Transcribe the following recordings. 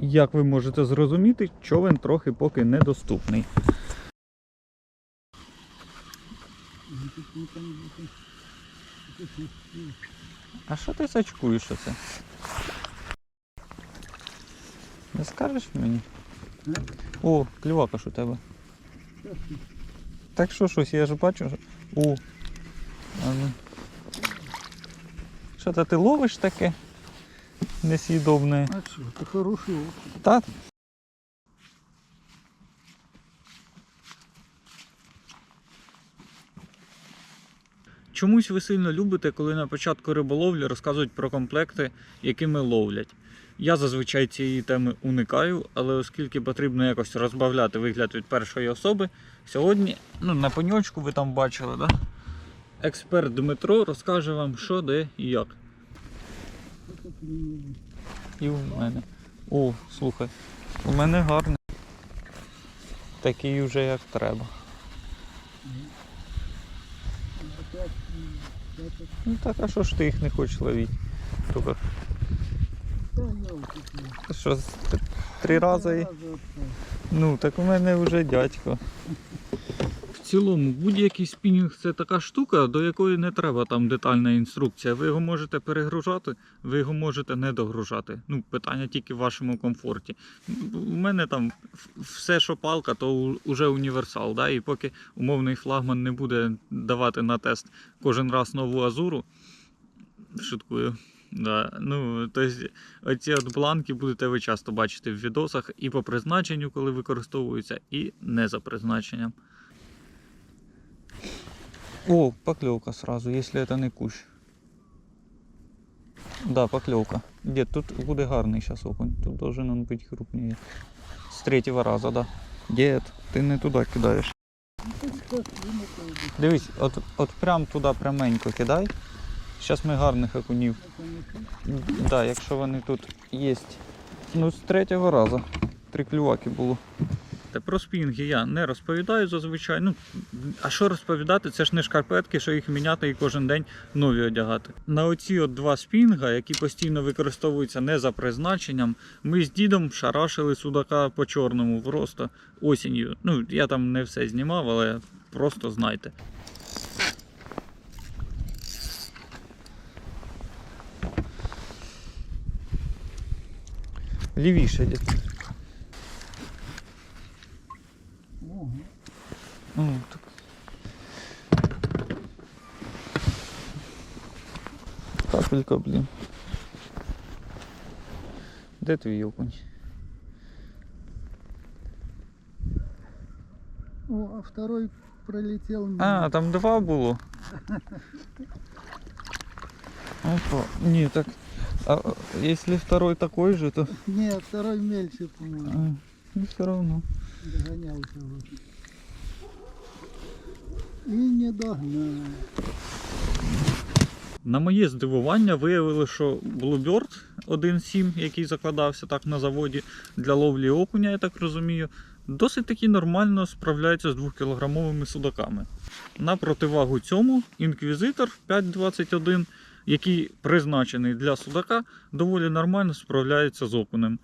Як ви можете зрозуміти, човен трохи поки недоступний. А що ти сачкуєш оце? Не скажеш мені? О, клювака ж у тебе. Так що щось, я ж бачу. О. Ну. Що то ти ловиш таке? Несъедобне. А что, это хороший опыт. Та? Чомусь ви сильно любите, коли на початку риболовлі розказують про комплекти, якими ловлять. Я зазвичай цієї теми уникаю, але оскільки потрібно якось розбавляти вигляд від першої особи, сьогодні, ну, на пеньочку ви там бачили, да? експерт Дмитро розкаже вам, що, де і як. І у мене. О, слухай, у мене гарний. Такий уже як треба. Ну так, а що ж ти їх не хочеш ловити? Тільки що, три рази? Ну, так у мене вже дядько. Цілому, будь-який спінінг це така штука, до якої не треба там детальна інструкція. Ви його можете перегружати, ви його можете не догружати. Ну, питання тільки в вашому комфорті. У мене там все, що палка, то уже універсал. Да? І поки умовний флагман не буде давати на тест кожен раз нову азуру, шуткую. Да. Ну, тобто, оці от бланки будете ви часто бачити в відосах і по призначенню, коли використовуються, і не за призначенням. О, поклевка сразу, если это не кущ. Да, поклевка. Дед, тут буде гарний сейчас окунь. Тут должен он быть крупнее. С третьего раза, да. Дед, ти не туди кидаєш. Ну, тут как вымотал бы. Дивись, от, от прям туди пряменько кидай. Зараз ми гарних окунів. Это не тут. Да, якщо вони тут є. Ну, з третього разу. Три клюваки було. Та про спінги я не розповідаю зазвичай. Ну, а що розповідати? Це ж не шкарпетки, що їх міняти і кожен день нові одягати. На оці от два спінга, які постійно використовуються не за призначенням, ми з дідом шарашили судака по чорному просто осінню. Ну, я там не все знімав, але просто знайте. Лівіше дід. Ну, так. Капелька, блін. Де твій окунь? О, а второй пролетел мимо. А, там два було. Опа. Не, так. А а, если второй такой же, то. Нет, второй мельче, А, по-моему. ну все равно. Догонял кого И не догнал. На моє здивування виявили, що Bluebird 1.7, який закладався так на заводі для ловлі окуня, я так розумію, досить таки нормально справляється з 2-кілограмовими судаками. На противагу цьому інквізитор 521, який призначений для судака, доволі нормально справляється з окунем.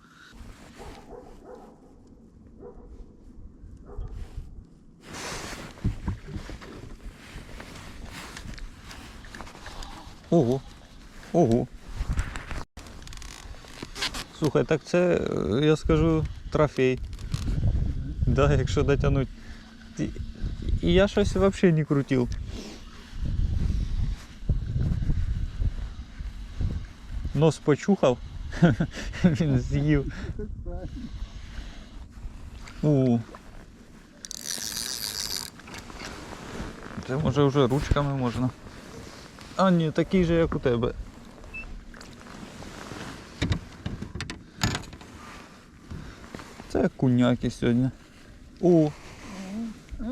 Ого. Ого. Слухай, так це, е, я скажу, трофей. Да, якщо дотягнуть. Ті- І я щось взагалі не крутив. Нос почухав. Він з'їв. У. Це може вже ручками можна. А ні, такий же, як у тебе. Це куняки сьогодні. О,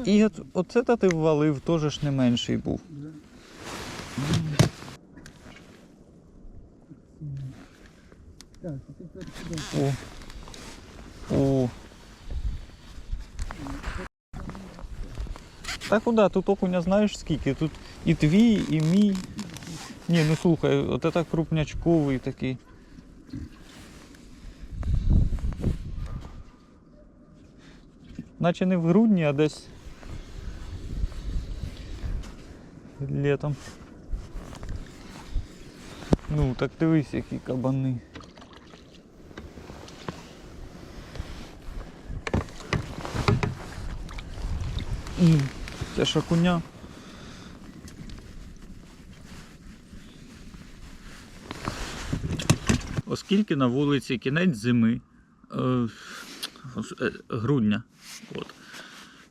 і от, оце та ти ввалив, теж ж не менший був. О. О. Та куди? Тут окуня знаєш скільки? Тут і твій, і мій. Ні, ну слухай, от це крупнячковий такий. Наче не в грудні, а десь літом. Ну, так дивись, які кабани. М, Це шакуня. Оскільки на вулиці кінець зими, е, грудня. От.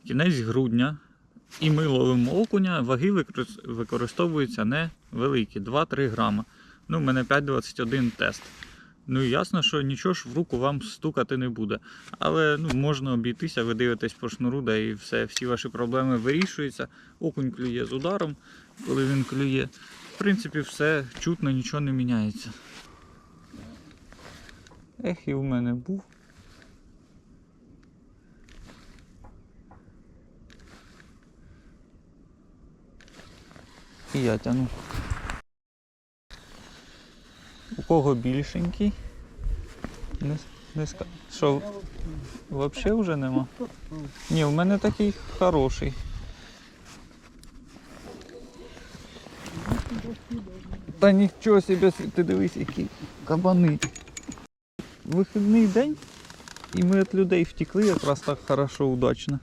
Кінець грудня. І ми ловимо окуня, ваги використовуються невеликі, 2-3 грама. Ну, у мене 5,21 тест. Ну і ясно, що нічого ж в руку вам стукати не буде. Але ну, можна обійтися, ви дивитесь по шнуру, да і все, всі ваші проблеми вирішуються. Окунь клює з ударом, коли він клює. В принципі, все чутно, нічого не міняється. Ех, і в мене був. І я тяну. У кого більшенький? Не, не ска... Що, взагалі вже нема? Ні, у мене такий хороший. Та нічого собі, ти дивись, які кабани. Вихідний день, і ми від людей втекли якраз так хорошо, удачно.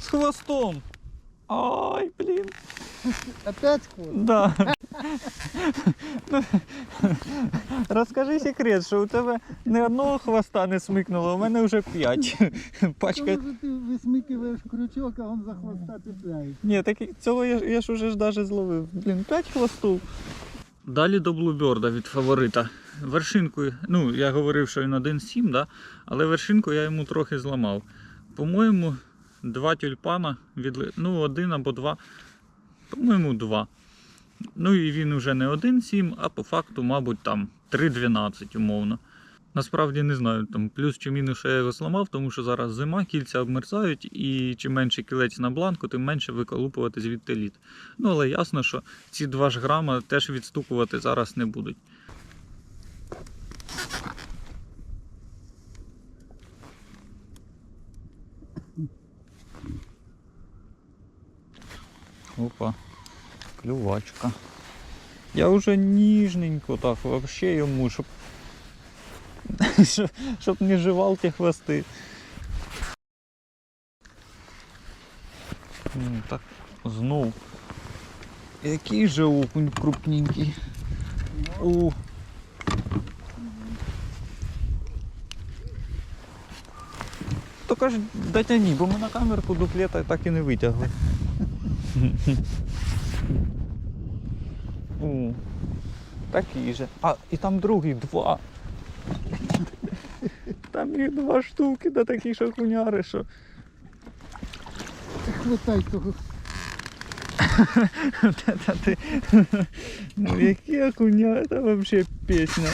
З хвостом. Ай, блін. Опять хвост? Да. Розкажи секрет, що у тебе ні одного хвоста не смикнуло, у мене вже п'ять. Пачка. Тому що ти висмикуєш крючок, а він за хвоста петляє. Ні, так цього я, я ж уже ж даже зловив. Блін, 5 хвостів. Далі до блуберда від фаворита. Вершинку, ну, я говорив, що він 1,7, да? але вершинку я йому трохи зламав. По-моєму, два тюльпана, від, ну, один або два. По-моєму, два. Ну і він уже не 1,7, а по факту, мабуть, там 3,12 умовно. Насправді не знаю, там плюс чи мінус, що я його зламав, тому що зараз зима, кільця обмерзають, і чим менше кілець на бланку, тим менше виколупувати звідти лід. Ну але ясно, що ці 2 ж грама теж відстукувати зараз не будуть. Опа, клювачка. Я вже ніжненько так вообще йому, щоб щоб, не жевал ті хвости. Так, знов. Який же окунь крупненький. О. Тільки ж дотяні, бо ми на камерку дуплета так і не витягли. О, такий же. А, і там другий два. Там їх два штуки, да такі шахуняри, що. Хватай того. Та ти. Ну які окуня, це вообще пісня.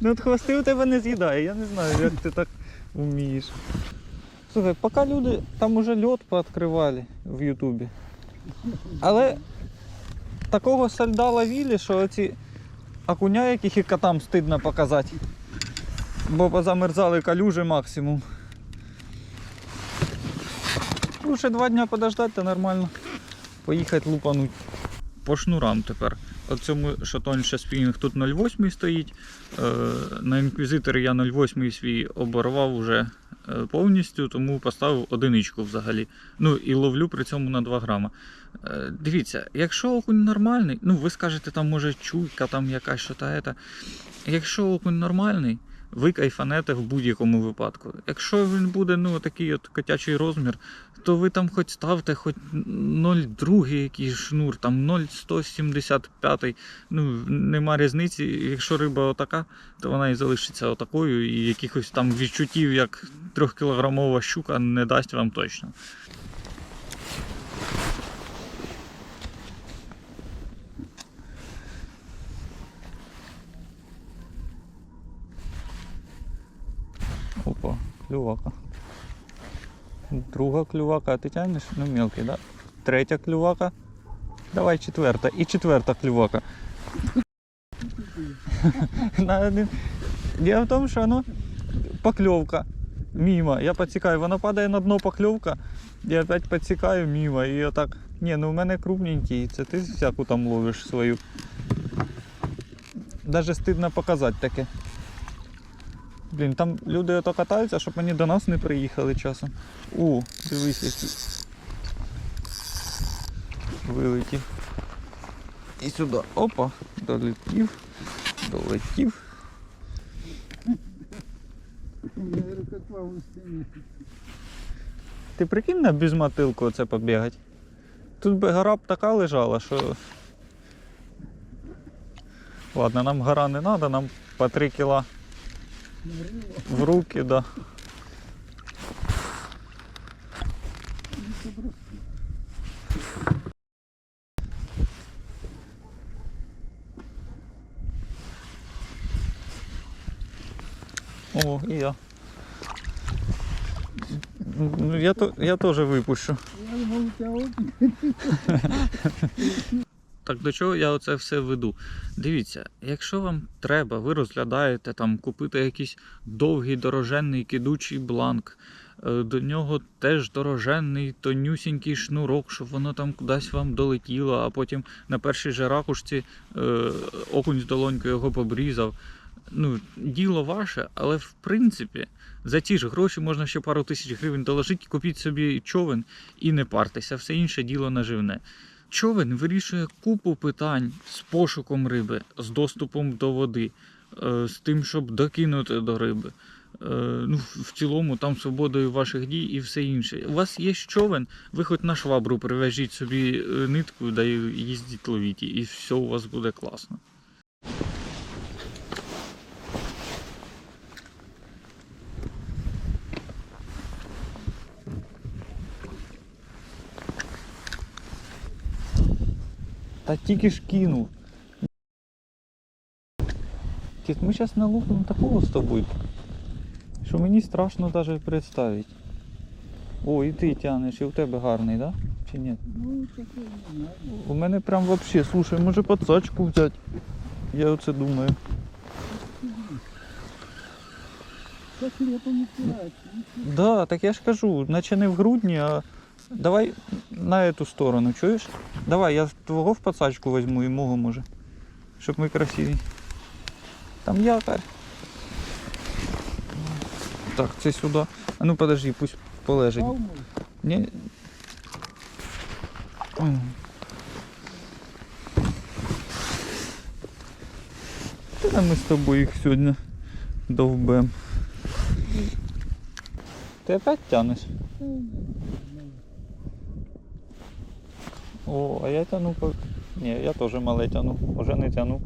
Ну от хвости у тебе не з'їдає, я не знаю, як ти так вмієш. Слухай, поки люди там уже льот пооткривали в Ютубі. Але такого сальда ловили, що оці окуня, яких і котам стидно показати. Бо позамерзали калюжі максимум. Лучше два дня подождати, то нормально. Поїхати лупануть. По шнурам тепер. От цьому шатоніше спінінг тут 0,8 стоїть. Е, На інквізиторі я 0,8 свій оборвав вже е, повністю, тому поставив одиничку взагалі. Ну і ловлю при цьому на 2 грама. Е, Дивіться, якщо окунь нормальний, ну ви скажете, там може чуйка, там якась що та. Якщо окунь нормальний, ви кайфанете в будь-якому випадку. Якщо він буде ну, такий от котячий розмір, то ви там хоч ставте хоч 0,2 якийсь шнур, там 0,175. Ну, нема різниці. Якщо риба отака, то вона і залишиться отакою, і якихось там відчуттів, як 3-кілограмова щука, не дасть вам точно. Опа, клювака. Друга клювака, а ти тягнеш? Ну мелкий, да? Третя клювака. Давай четверта. І четверта клювака. На в тому, що ну, покльовка мимо. Я підсікаю, вона падає на дно покльовка. Я опять підсікаю мимо. І отак. Ні, ну в мене крупненький, це ти всяку там ловиш свою. Даже стидно показати таке. Блін, там люди ото катаються, щоб вони до нас не приїхали часом. У, дивись який. Вилетів. І сюди. Опа, долетів. Долетів. Ти прикинь на безмотилку оце побігати? Тут би гора б така лежала, що. Ладно, нам гора не треба, нам по 3 кіла в руки, да. О, і я. Ну, я, то, я теж випущу. Я думал, у тебя. Так до чого я оце все веду? Дивіться, якщо вам треба, ви розглядаєте там купити якийсь довгий дороженний кидучий бланк, е, до нього теж дороженний тонюсінький шнурок, щоб воно там кудись вам долетіло, а потім на першій же ракушці е, окунь з долонькою його побрізав. Ну, діло ваше, але в принципі за ті ж гроші можна ще пару тисяч гривень доложити, купіть собі човен і не партеся, все інше діло наживне. Човен вирішує купу питань з пошуком риби, з доступом до води, е, з тим, щоб докинути до риби. Е, Ну, в цілому там свободою ваших дій і все інше. У вас є човен, ви хоч на швабру привяжіть собі е, нитку да їздіть ловіть, і все у вас буде класно. Та тільки ж кинув. Кіт, ми зараз налупимо такого з тобою, що мені страшно навіть представити. О, і ти тянеш, і у тебе гарний, да? Чи ні? Ну, знаю. У мене прям вообще, слушай, може подсачку взяти. Я оце думаю. Сейчас летом не стирается. Да, так я ж кажу, наче не в грудні, а давай на эту сторону, чуєш? Давай, я твого в пацачку візьму і мого може. Щоб ми красиві. Там якорь. Так, це сюди. А ну подожди, пусть полежить. Ні. Та ми з тобою їх сьогодні довбем. Ти опять тянеш? О, а я тяну по. Ні, я теж мале тяну, уже не тяну.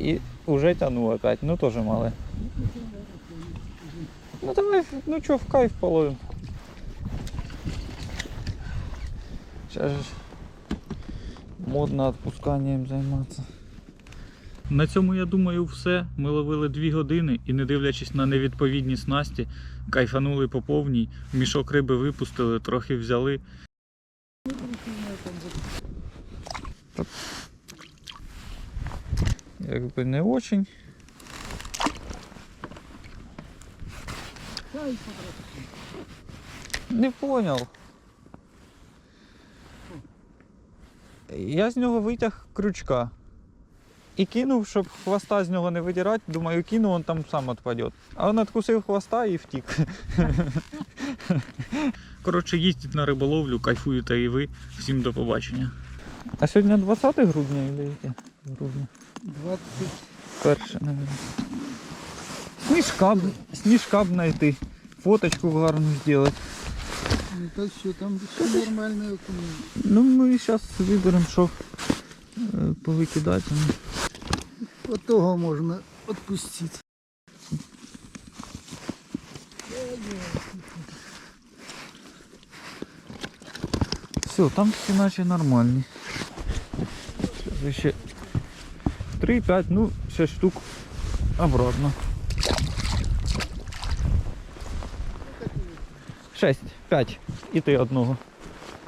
І уже тяну опять, ну теж мале. Ну давай, ну чё, в кайф половим. Сейчас же модно отпусканням займатися. На цьому, я думаю, все. Ми ловили 2 години і, не дивлячись на невідповідні снасті, кайфанули по повній, мішок риби випустили, трохи взяли. Якби не очень. Не понял. Я з нього витяг крючка. І кинув, щоб хвоста з нього не видирати. Думаю, кину, він там сам відпаде. А він відкусив хвоста і втік. Коротше, їздіть на риболовлю, кайфуєте і ви. Всім до побачення. А сьогодні 20 грудня чи яке? Грудня. 20. Перше, мабуть. Сніжка, б- сніжка б знайти. Фоточку гарну зробити. Ну так что, там все нормально. Ну, ми зараз виберемо, що е, повикидати. Вот того можно отпустить. Все, там всі наче нормальні. Ще 3-5, ну, 6 штук обратно. 6, 5. І ти одного.